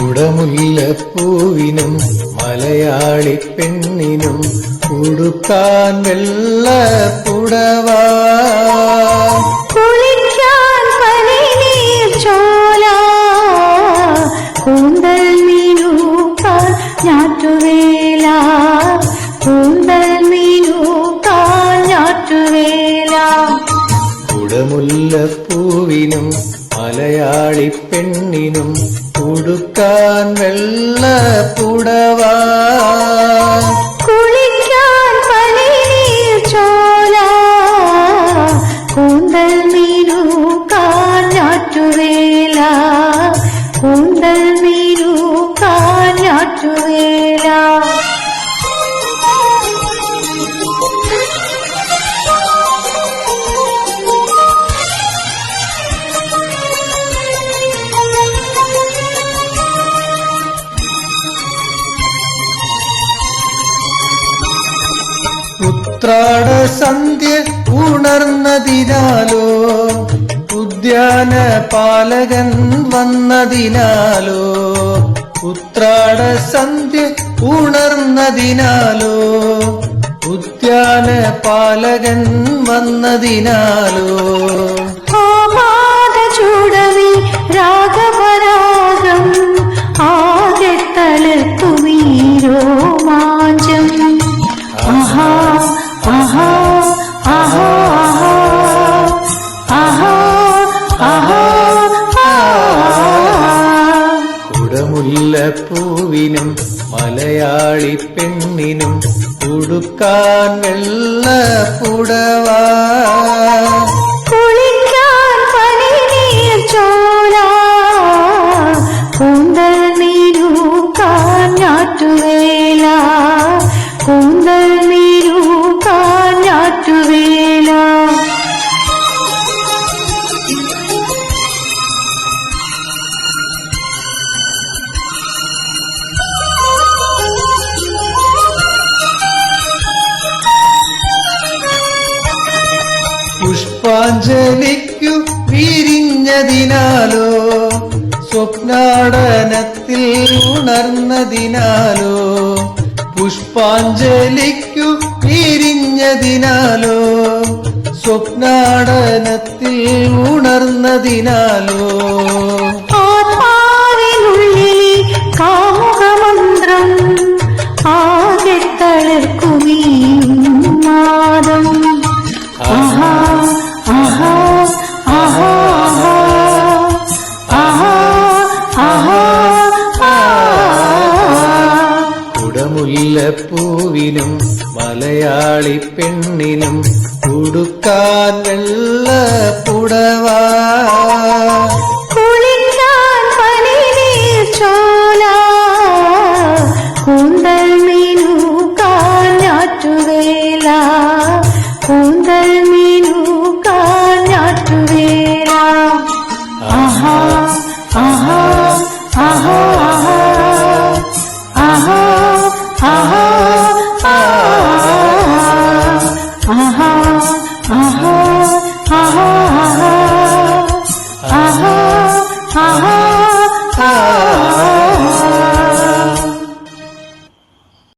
കുടമുല്ലപ്പൂവിനും മലയാളി പെണ്ണിനും ഉടുക്കാൻ വെള്ള പുടവാ. കുളിക്കാൻ പനിനീർ ചോല. കൂന്തൽ മീനൂക്കാൻ ഞാറ്റുവേല. കൂന്തൽ മീനൂക്കാൻ ഞാറ്റുവേല. കുടമുല്ലപ്പൂവിനും മലയാളി പെണ്ണിനും വെള്ള പുടവാ. കുളിക്കാൻ കൂന്തൽ മീനൂക്കാൻ ഞാറ്റുവേല കൂന്തൽ മീനൂക്കാൻ ഞാറ്റുവേല ഉത്രാട സന്ധ്യ ഉണർന്നതിനാലോ ഉദ്യാന പാലകൻ വന്നതിനാലോ ഉത്രാട സന്ധ്യ ഉണർന്നതിനാലോ ഉദ്യാന പാലകൻ വന്നതിനാലോ. കുടമുല്ലപ്പൂവിനും മലയാളി പെണ്ണിനും കൊടുക്കാൻ വെള്ള പുടവാ. പുഷ്പാഞ്ജലിക്കു വിരിഞ്ഞതിനാലോ? സ്വപ്നാടനത്തിൽ ഉണർന്നതിനാലോ? പുഷ്പാഞ്ജലിക്കു വിരിഞ്ഞതിനാലോ? സ്വപ്നാടനത്തിൽ ഉണർന്നതിനാലോ? മുല്ലപ്പൂവിനും മലയാളി പെണ്ണിനും കൊടുക്കാൻ വെള്ള പുടവ. കൂന്തൽ മീനു കാഞ്ഞാറ്റുവേല കൂന്തൽ 아,